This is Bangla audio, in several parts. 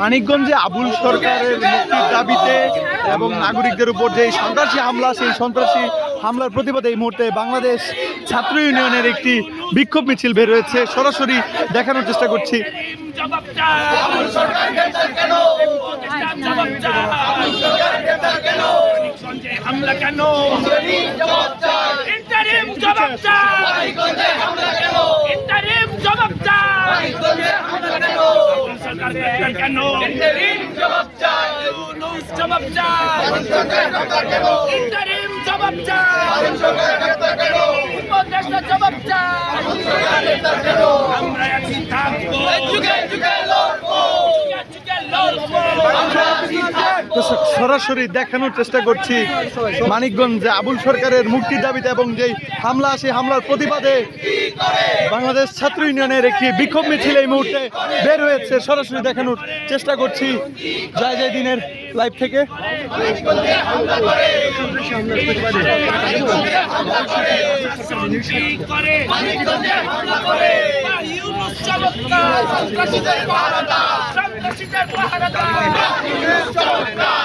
মানিকগঞ্জে আবুল সরকারের মুক্তির দাবিতে এবং নাগরিকদের উপর যে সন্ত্রাসী হামলা, সেই সন্ত্রাসী হামলার প্রতিবাদে এই মুহূর্তে বাংলাদেশ ছাত্র ইউনিয়নের একটি বিক্ষোভ মিছিল বের হয়েছে। সরাসরি দেখানোর চেষ্টা করছি চাই আবুল সরকার গ্রেফতার কেন জবাব চাই আবুল সরকার গ্রেফতার কেন সঞ্জয় হামলা কেন? ইন্টারিম জবাব চাই। ইন্টারিম জবাব চাই। সরকার গ্রেফতার কেন? ইন্টারিম জবাব চাই। ইউনুস জবাব চাই। ইন্টারিম জবাব চাই। সরকার গ্রেফতার কেন সরাসরি দেখানোর চেষ্টা করছি মানিকগঞ্জে আবুল সরকারের মুক্তির দাবিতে এবং যেই হামলা, সেই হামলার প্রতিবাদে বাংলাদেশ ছাত্র ইউনিয়নের একটি বিক্ষোভ মিছিল এই মুহূর্তে বের হয়েছে। সরাসরি দেখানোর চেষ্টা করছি জয় জয় দিনের লাইভ থেকে মানিকগঞ্জে হামলা করে ইউনুস চমৎকার সন্ত্রাসীদের পাহারাদার সন্ত্রাসীদের পাহারাদার ইউনুস চমৎকার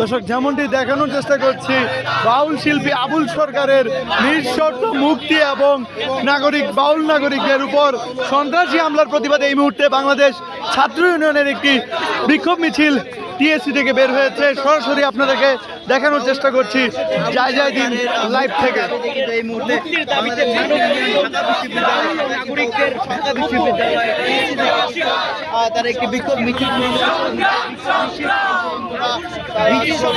দর্শক, যেমনটি দেখানোর চেষ্টা করছি, বাউল শিল্পী আবুল সরকারের নিঃশর্ত মুক্তি এবং নাগরিক, বাউল নাগরিকদের উপর সন্ত্রাসী হামলার প্রতিবাদে এই মুহূর্তে বাংলাদেশ ছাত্র ইউনিয়নের একটি বিক্ষোভ মিছিল টিএসসি থেকে বের হয়েছে। সরাসরি আপনাদেরকে দেখানোর চেষ্টা করছি যাই যাই দিন লাইভ থেকে। এই মুহূর্তে তারা একটি বিক্ষোভ মিছিল। 一定说